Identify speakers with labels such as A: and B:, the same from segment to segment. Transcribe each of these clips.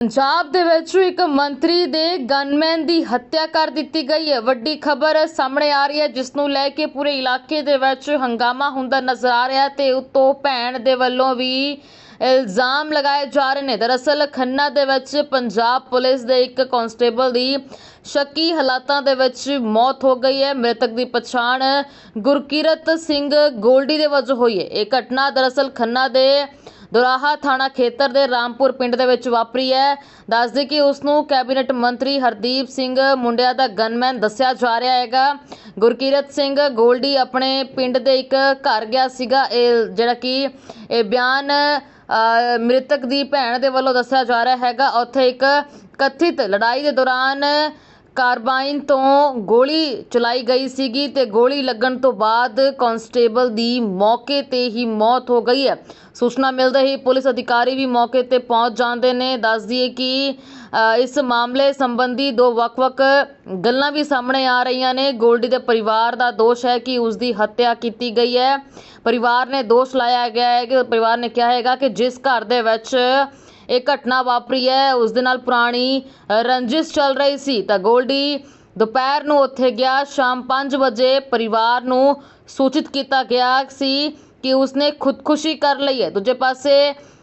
A: ਪੰਜਾਬ ਦੇ ਵਿੱਚ ਇੱਕ ਮੰਤਰੀ ਦੇ ਗਨਮੈਨ ਦੀ ਹੱਤਿਆ ਕਰ ਦਿੱਤੀ ਗਈ ਹੈ। ਵੱਡੀ ਖਬਰ ਸਾਹਮਣੇ ਆ ਰਹੀ ਹੈ, ਜਿਸ ਨੂੰ ਲੈ ਕੇ ਪੂਰੇ ਇਲਾਕੇ ਦੇ ਵਿੱਚ ਹੰਗਾਮਾ ਹੁੰਦਾ ਨਜ਼ਰ ਆ ਰਿਹਾ ਤੇ ਉਤੋਂ ਭੈਣ ਦੇ ਵੱਲੋਂ ਵੀ ਇਲਜ਼ਾਮ ਲਗਾਏ ਜਾ ਰਹੇ ਨੇ। ਦਰਅਸਲ ਖੰਨਾ ਦੇ ਵਿੱਚ ਪੰਜਾਬ ਪੁਲਿਸ ਦੇ ਇੱਕ ਕਾਂਸਟੇਬਲ ਦੀ ਸ਼ੱਕੀ ਹਾਲਾਤਾਂ ਦੇ ਵਿੱਚ ਮੌਤ ਹੋ ਗਈ ਹੈ। ਮ੍ਰਿਤਕ ਦੀ ਪਛਾਣ ਗੁਰਕੀਰਤ ਸਿੰਘ ਗੋਲਡੀ ਦੇ ਵਜੋਂ ਹੋਈ ਹੈ। ਇਹ ਘਟਨਾ ਦਰਅਸਲ ਖੰਨਾ ਦੇ ਦੁਰਾਹਾ ਥਾਣਾ ਖੇਤਰ ਦੇ ਰਾਮਪੁਰ ਪਿੰਡ ਦੇ ਵਿੱਚ ਵਾਪਰੀ ਹੈ। ਦੱਸਦੇ ਕਿ ਉਸ ਨੂੰ ਕੈਬਨਿਟ ਮੰਤਰੀ ਹਰਦੀਪ ਸਿੰਘ ਮੁੰਡਿਆ ਦਾ ਗਨਮੈਨ ਦੱਸਿਆ ਜਾ ਰਿਹਾ ਹੈਗਾ। ਗੁਰਕੀਰਤ ਸਿੰਘ ਗੋਲਡੀ ਆਪਣੇ ਪਿੰਡ ਦੇ ਇੱਕ ਘਰ ਗਿਆ ਸੀਗਾ। ਇਹ ਜਿਹੜਾ ਕਿ ਇਹ ਬਿਆਨ ਮ੍ਰਿਤਕ ਦੀ ਭੈਣ ਦੇ ਵੱਲੋਂ ਦੱਸਿਆ ਜਾ ਰਿਹਾ ਹੈਗਾ। ਉੱਥੇ ਇੱਕ ਕਥਿਤ ਲੜਾਈ ਦੇ ਦੌਰਾਨ ਕਾਰਬਾਈਨ ਤੋਂ ਗੋਲੀ ਚਲਾਈ ਗਈ ਸੀਗੀ ਤੇ ਗੋਲੀ ਲੱਗਣ ਤੋਂ ਬਾਅਦ ਕਾਂਸਟੇਬਲ ਦੀ ਮੌਕੇ ਤੇ ਹੀ ਮੌਤ ਹੋ ਗਈ ਹੈ। ਸੂਚਨਾ ਮਿਲਦੇ ਹੀ ਪੁਲਿਸ ਅਧਿਕਾਰੀ ਵੀ ਮੌਕੇ ਤੇ ਪਹੁੰਚ ਜਾਂਦੇ ਨੇ। ਦੱਸ ਦਈਏ ਕਿ ਇਸ ਮਾਮਲੇ ਸੰਬੰਧੀ ਦੋ ਵੱਖ-ਵੱਖ ਗੱਲਾਂ ਵੀ ਸਾਹਮਣੇ ਆ ਰਹੀਆਂ ਨੇ। ਗੋਲਡੀ ਦੇ ਪਰਿਵਾਰ ਦਾ ਦੋਸ਼ ਹੈ ਕਿ ਉਸ ਦੀ ਹੱਤਿਆ ਕੀਤੀ ਗਈ ਹੈ। ਪਰਿਵਾਰ ਨੇ ਦੋਸ਼ ਲਾਇਆ ਗਿਆ ਹੈ ਕਿ ਪਰਿਵਾਰ ਨੇ ਕਿਹਾ ਹੈਗਾ ਕਿ ਜਿਸ ਘਰ ਦੇ ਵਿੱਚ ਇਹ ਘਟਨਾ ਵਾਪਰੀ ਹੈ। ਉਸ ਦੇ ਨਾਲ ਪੁਰਾਣੀ ਰੰਜਿਸ਼ ਚੱਲ ਰਹੀ ਸੀ। ਤਾਂ ਗੋਲਡੀ ਦੁਪਹਿਰ ਨੂੰ ਉੱਥੇ ਗਿਆ। ਸ਼ਾਮ 5 ਵਜੇ ਪਰਿਵਾਰ ਨੂੰ ਸੂਚਿਤ ਕੀਤਾ ਗਿਆ ਸੀ ਕਿ ਉਸਨੇ ਖੁਦਕੁਸ਼ੀ ਕਰ ਲਈ ਹੈ। ਦੂਜੇ ਪਾਸੇ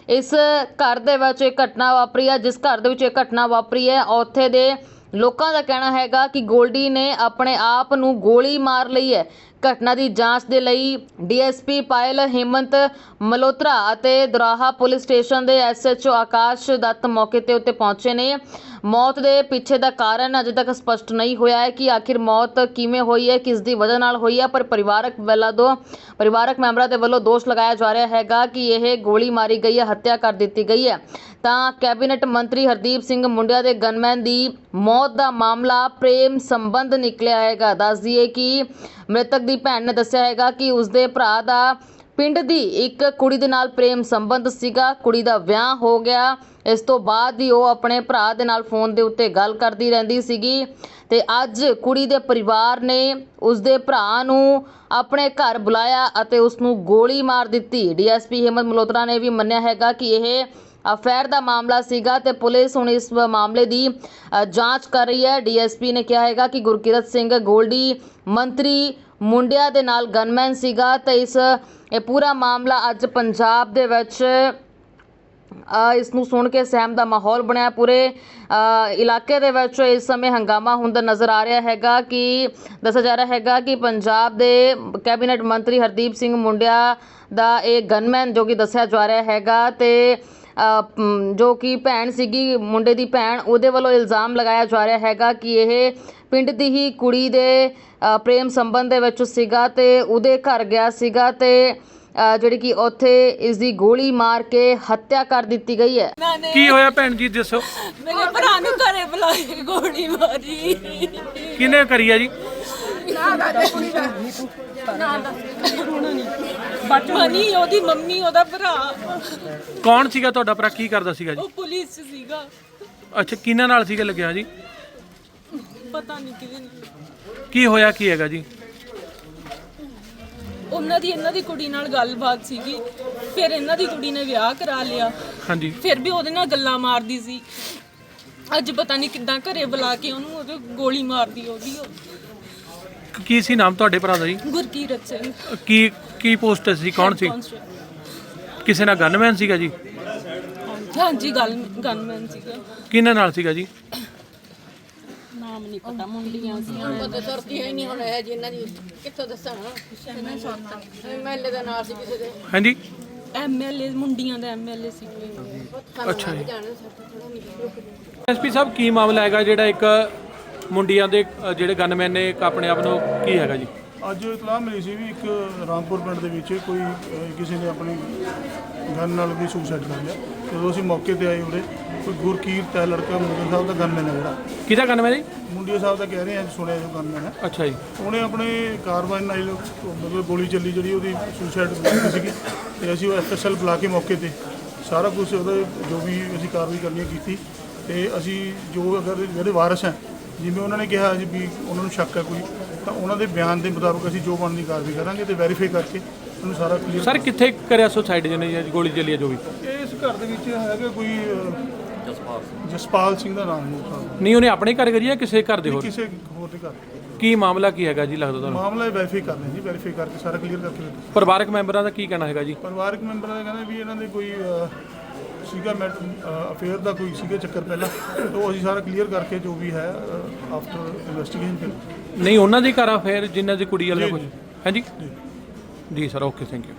A: ਇਸ ਘਰ ਦੇ ਵਿੱਚ ਇਹ ਘਟਨਾ ਵਾਪਰੀ ਹੈ। ਜਿਸ ਘਰ ਦੇ ਵਿੱਚ ਇਹ ਘਟਨਾ ਵਾਪਰੀ ਹੈ, ਉੱਥੇ ਦੇ ਲੋਕਾਂ ਦਾ ਕਹਿਣਾ ਹੈਗਾ ਕਿ ਗੋਲਡੀ ਨੇ ਆਪਣੇ ਆਪ ਨੂੰ ਗੋਲੀ ਮਾਰ ਲਈ ਹੈ। ਘਟਨਾ ਦੀ ਜਾਂਚ ਦੇ ਲਈ ਡੀਐਸਪੀ ਪਾਇਲ ਹੇਮੰਤ ਮਲੋਤਰਾ ਅਤੇ ਦੁਰਾਹਾ ਪੁਲਿਸ ਸਟੇਸ਼ਨ ਦੇ ਐਸਐਚਓ ਆਕਾਸ਼ ਦੱਤ ਮੌਕੇ ਤੇ ਉੱਤੇ ਪਹੁੰਚੇ ਨੇ। ਮੌਤ ਦੇ ਪਿੱਛੇ ਦਾ ਕਾਰਨ ਅਜੇ ਤੱਕ ਸਪਸ਼ਟ ਨਹੀਂ ਹੋਇਆ ਹੈ ਕਿ ਆਖਿਰ ਮੌਤ ਕਿਵੇਂ ਹੋਈ ਹੈ, ਕਿਸ ਦੀ ਵਜ੍ਹਾ ਨਾਲ ਹੋਈ ਹੈ, ਪਰ ਪਰਿਵਾਰਕ ਵੱਲੋਂ ਤੋਂ ਪਰਿਵਾਰਕ ਮੈਂਬਰਾਂ ਦੇ ਵੱਲੋਂ ਦੋਸ਼ ਲਗਾਇਆ ਜਾ ਰਿਹਾ ਹੈਗਾ ਕਿ ਇਹ ਗੋਲੀ ਮਾਰੀ ਗਈ ਹੈ, ਹੱਤਿਆ ਕਰ ਦਿੱਤੀ ਗਈ ਹੈ। ਤਾਂ ਕੈਬਨਿਟ ਮੰਤਰੀ ਹਰਦੀਪ ਸਿੰਘ ਮੁੰਡਿਆ ਦੇ ਗਨਮੈਨ ਦੀ ਮੌਤ ਦਾ ਮਾਮਲਾ ਪ੍ਰੇਮ ਸੰਬੰਧ ਨਿਕਲਿਆ ਹੈਗਾ। ਦੱਸ ਦਈਏ ਕਿ ਮ੍ਰਿਤਕ ਦੀ ਭੈਣ ਨੇ ਦੱਸਿਆ ਹੈਗਾ ਕਿ ਉਸਦੇ ਭਰਾ ਦਾ ਪਿੰਡ ਦੀ ਇੱਕ ਕੁੜੀ ਦੇ ਨਾਲ ਪ੍ਰੇਮ ਸੰਬੰਧ ਸੀਗਾ। ਕੁੜੀ ਦਾ ਵਿਆਹ ਹੋ ਗਿਆ। ਇਸ ਤੋਂ ਬਾਅਦ ਹੀ ਉਹ ਆਪਣੇ ਭਰਾ ਦੇ ਨਾਲ ਫੋਨ ਦੇ ਉੱਤੇ ਗੱਲ ਕਰਦੀ ਰਹਿੰਦੀ ਸੀਗੀ ਤੇ ਅੱਜ ਕੁੜੀ ਦੇ ਪਰਿਵਾਰ ਨੇ ਉਸਦੇ ਭਰਾ ਨੂੰ ਆਪਣੇ ਘਰ ਬੁਲਾਇਆ ਅਤੇ ਉਸ ਨੂੰ ਗੋਲੀ ਮਾਰ ਦਿੱਤੀ। ਡੀਐਸਪੀ ਹਿੰਮਤ ਮਲਹੋਤਰਾ ਨੇ ਵੀ ਮੰਨਿਆ ਹੈਗਾ ਕਿ ਇਹ ਅਫੇਅਰ ਦਾ ਮਾਮਲਾ ਸੀਗਾ ਤੇ ਪੁਲਿਸ ਹੁਣ ਇਸ ਮਾਮਲੇ ਦੀ ਜਾਂਚ ਕਰ ਰਹੀ ਹੈ। ਡੀਐਸਪੀ ਨੇ ਕਿਹਾ ਹੈਗਾ ਕਿ ਗੁਰਕਿਰਤ ਸਿੰਘ ਗੋਲਡੀ ਮੰਤਰੀ ਮੁੰਡਿਆਂ ਦੇ ਨਾਲ ਗਨਮੈਨ ਸੀਗਾ ਅਤੇ ਇਸ, ਇਹ ਪੂਰਾ ਮਾਮਲਾ ਅੱਜ ਪੰਜਾਬ ਦੇ ਵਿੱਚ ਇਸ ਨੂੰ ਸੁਣ ਕੇ ਸਹਿਮ ਦਾ ਮਾਹੌਲ ਬਣਿਆ। ਪੂਰੇ ਇਲਾਕੇ ਦੇ ਵਿੱਚ ਇਸ ਸਮੇਂ ਹੰਗਾਮਾ ਹੁੰਦਾ ਨਜ਼ਰ ਆ ਰਿਹਾ ਹੈਗਾ ਕਿ, ਦੱਸਿਆ ਜਾ ਰਿਹਾ ਹੈਗਾ ਕਿ ਪੰਜਾਬ ਦੇ ਕੈਬਨਿਟ ਮੰਤਰੀ ਹਰਦੀਪ ਸਿੰਘ ਮੁੰਡਿਆ ਦਾ ਇਹ ਗਨਮੈਨ ਜੋ ਕਿ ਦੱਸਿਆ ਜਾ ਰਿਹਾ ਹੈਗਾ ਤੇ ਜੋ ਕਿ ਭੈਣ ਸੀਗੀ ਮੁੰਡੇ ਦੀ ਭੈਣ ਉਹਦੇ ਵੱਲੋਂ ਇਲਜ਼ਾਮ ਲਗਾਇਆ ਜਾ ਰਿਹਾ ਹੈਗਾ ਕਿ ਇਹ ਪਿੰਡ ਦੀ ਹੀ ਕੁੜੀ ਦੇ ਪ੍ਰੇਮ ਸੰਬੰਧ ਦੇ ਵਿੱਚ ਸੀਗਾ ਤੇ ਉਹਦੇ ਘਰ ਗਿਆ ਸੀਗਾ ਤੇ ਅ, ਜਿਹੜੀ ਕਿ ਉੱਥੇ ਇਸ ਦੀ ਗੋਲੀ ਮਾਰ ਕੇ ਹੱਤਿਆ ਕਰ ਦਿੱਤੀ ਗਈ ਹੈ।
B: ਕੀ ਹੋਇਆ ਭੈਣ ਜੀ ਦੱਸੋ।
C: ਮੇਰੇ ਭਰਾ ਨੂੰ ਘਰੇ ਬੁਲਾ ਕੇ ਗੋਲੀ ਮਾਰੀ।
B: ਕਿਹਨੇ ਕਰੀ ਆ ਜੀ?
C: ਉਹਦੀ ਮੰਮੀ ਉਹਦਾ ਭਰਾ।
B: ਕੌਣ ਸੀਗਾ ਤੁਹਾਡਾ ਭਰਾ? ਕੀ ਕਰਦਾ ਸੀਗਾ ਜੀ?
C: ਉਹ ਪੁਲਿਸ 'ਚ ਸੀਗਾ।
B: ਅੱਛਾ ਕਿਹਨਾਂ ਨਾਲ ਸੀਗਾ ਲੱਗਿਆ ਜੀ?
C: ਪਤਾ ਨਹੀਂ ਕਿਹਦੇ ਨਾਲ।
B: ਕੀ ਹੋਇਆ ਕੀ ਹੈਗਾ ਜੀ?
C: ਉਹਨਾਂ ਦੀ ਇਹਨਾਂ ਦੀ ਕੁੜੀ ਨਾਲ ਗੱਲਬਾਤ ਸੀਗੀ। ਫਿਰ ਇਹਨਾਂ ਦੀ ਕੁੜੀ ਨੇ ਵਿਆਹ ਕਰਾ ਲਿਆ।
B: ਹਾਂਜੀ।
C: ਫਿਰ ਵੀ ਉਹਦੇ ਨਾਲ ਗੱਲਾਂ ਮਾਰਦੀ ਸੀ। ਅੱਜ ਪਤਾ ਨਹੀਂ ਕਿੱਦਾਂ ਘਰੇ ਬੁਲਾ ਕੇ ਉਹਨੂੰ ਉਹਦੇ ਗੋਲੀ ਮਾਰਦੀ ਉਹਦੀ
B: ਕੀ ਸੀ ਨਾਮ ਤੁਹਾਡੇ ਭਰਾ ਦਾ ਜੀ?
C: ਗੁਰਕੀਰਤ ਸਿੰਘ।
B: ਕੀ ਕੀ ਪੋਸਟ ਸੀ? ਕੌਣ ਸੀ। ਕਿਸੇ ਨਾਲ ਗਨਮੈਨ ਸੀਗਾ ਜੀ?
C: ਹਾਂਜੀ ਗੱਲ ਗਨਮੈਨ ਸੀਗਾ।
B: ਕਿਹਨਾਂ ਨਾਲ ਸੀਗਾ ਜੀ?
C: ਨਾਮ ਨਹੀਂ ਪਤਾ ਮੁੰਡੀਆਂ ਸੀ
D: ਪਤਾ ਤੁਰਦੀ ਹੈ ਨਹੀਂ ਹੁਣ ਇਹ ਜੀ ਇਹਨਾਂ ਦੀ। ਕਿੱਥੋਂ ਦੱਸਾਂ? ਐਮਐਲਏ ਦਾ ਨਾਂ ਸੀ ਕਿਸੇ ਦੇ।
B: ਹਾਂਜੀ।
C: ਐਮਐਲਏ ਮੁੰਡੀਆਂ ਦਾ ਐਮਐਲਏ ਸੀ।
B: ਅੱਛਾ ਜੀ। ਐਸਪੀ ਸਾਹਿਬ ਕੀ ਮਾਮਲਾ ਹੈਗਾ ਜਿਹੜਾ ਇੱਕ ਮੁੰਡਿਆਂ ਦੇ ਅ, ਜਿਹੜੇ ਗਨਮੈਨ ਨੇ ਇੱਕ ਆਪਣੇ ਆਪ ਨੂੰ ਕੀ ਹੈਗਾ ਜੀ?
E: ਅੱਜ ਇਤਲਾਹ ਮਿਲੀ ਸੀ ਵੀ ਇੱਕ ਰਾਮਪੁਰ ਪਿੰਡ ਦੇ ਵਿੱਚ ਕੋਈ ਅਹ, ਕਿਸੇ ਨੇ ਆਪਣੀ ਗਨ ਨਾਲ ਵੀ ਸੁਸਾਈਡ ਕਰ ਲਿਆ। ਜਦੋਂ ਅਸੀਂ ਮੌਕੇ ਤੇ ਆਏ ਉਰੇ ਕੋਈ ਗੁਰਕੀਰਤ ਹੈ ਲੜਕਾ ਮੁੰਡੇ ਸਾਹਿਬ ਦਾ ਗਨਮੈਨ ਹੈ ਜਿਹੜਾ।
B: ਕਿਹਦਾ ਗਨਮੈਨ ਜੀ?
E: ਮੁੰਡੇ ਸਾਹਿਬ ਦਾ ਕਹਿ ਰਹੇ ਆ ਸੁਣਿਆ ਜੋ ਗਨਮੈਨ ਹੈ।
B: ਅੱਛਾ ਜੀ।
E: ਉਹਨੇ ਆਪਣੇ ਕਾਰਬਾਈਨ ਨਾਲ ਮਤਲਬ ਗੋਲੀ ਚੱਲੀ ਜਿਹੜੀ ਉਹਦੀ ਸੁਸਾਈਡ ਕੀਤੀ ਸੀਗੀ। ਤੇ ਅਸੀਂ ਉਹ ਐਫਐਸਐਲ ਬੁਲਾ ਕੇ ਮੌਕੇ ਤੇ ਸਾਰਾ ਕੁਝ ਉਹਦਾ ਜੋ ਵੀ ਅਸੀਂ ਕਾਰਵਾਈ ਕਰਨੀ ਹੈ ਕੀਤੀ। ਤੇ ਅਸੀਂ ਜੋ ਅਗਰ ਜਿਹੜੇ ਵਾਰਸ ਹੈ ਜਿਵੇਂ ਉਹਨਾਂ ਨੇ ਕਿਹਾ ਜੀ ਵੀ ਉਹਨਾਂ ਨੂੰ ਸ਼ੱਕ ਹੈ ਕੋਈ ਤਾਂ ਉਹਨਾਂ ਦੇ ਬਿਆਨ ਦੇ ਮੁਤਾਬਕ ਅਸੀਂ ਜੋ ਬਣਦੀ ਕਾਰਵਾਈ ਕਰਾਂਗੇ ਤੇ ਵੈਰੀਫਾਈ ਕਰਕੇ ਉਹਨੂੰ ਸਾਰਾ ਕਲੀਅਰ
B: ਸਰ ਕਿੱਥੇ ਕਰਿਆ ਸੁਸਾਈਡ ਜਿਹਨੇ ਜੀ ਗੋਲੀ ਚੱਲੀ ਹੈ ਜੋ ਵੀ?
E: ਇਸ ਘਰ ਦੇ ਵਿੱਚ ਹੈਗਾ ਕੋਈ ਜਸਪਾਲ ਸਿੰਘ। ਦਾ ਨਾਮ ਹੈ ਦਾ।
B: ਨਹੀਂ ਉਹਨੇ ਆਪਣੇ ਘਰ ਕਰੀ ਜਾਂ ਕਿਸੇ ਘਰ ਦੇ ਹੋਰ?
E: ਕਿਸੇ ਹੋਰ ਦੇ ਘਰ।
B: ਕੀ ਮਾਮਲਾ ਕੀ ਹੈਗਾ ਜੀ ਲੱਗਦਾ ਤੁਹਾਨੂੰ?
E: ਮਾਮਲਾ ਵੈਰੀਫਾਈ ਕਰ ਰਹੇ ਜੀ ਵੈਰੀਫਾਈ ਕਰਕੇ ਸਾਰਾ ਕਲੀਅਰ ਕਰਕੇ।
B: ਪਰਿਵਾਰਕ ਮੈਂਬਰਾਂ ਦਾ ਕੀ ਕਹਿਣਾ ਹੈਗਾ ਜੀ?
E: ਪਰਿਵਾਰਕ ਮੈਂਬਰਾਂ ਦਾ ਕਹਿੰਦੇ ਵੀ ਇਹਨਾਂ ਦੇ ਕੋਈ ਸੀਗਾ ਮੈਟ ਅਫੇਅਰ ਦਾ ਕੋਈ ਸੀਗਾ ਚੱਕਰ ਪਹਿਲਾਂ ਤੋਂ ਅਸੀਂ ਸਾਰਾ ਕਲੀਅਰ ਕਰਕੇ ਜੋ ਵੀ ਹੈ ਆਫਟਰ ਇਨਵੈਸਟੀਗੇਸ਼ਨ
B: ਨਹੀਂ ਉਹਨਾਂ ਦੇ ਘਰ ਆ ਫਿਰ ਜਿਨ੍ਹਾਂ ਦੀ ਕੁੜੀ ਵਾਲਾ ਕੁਝ?
E: ਜੀ।
B: ਹਾਂਜੀ ਜੀ? Sir okay thank you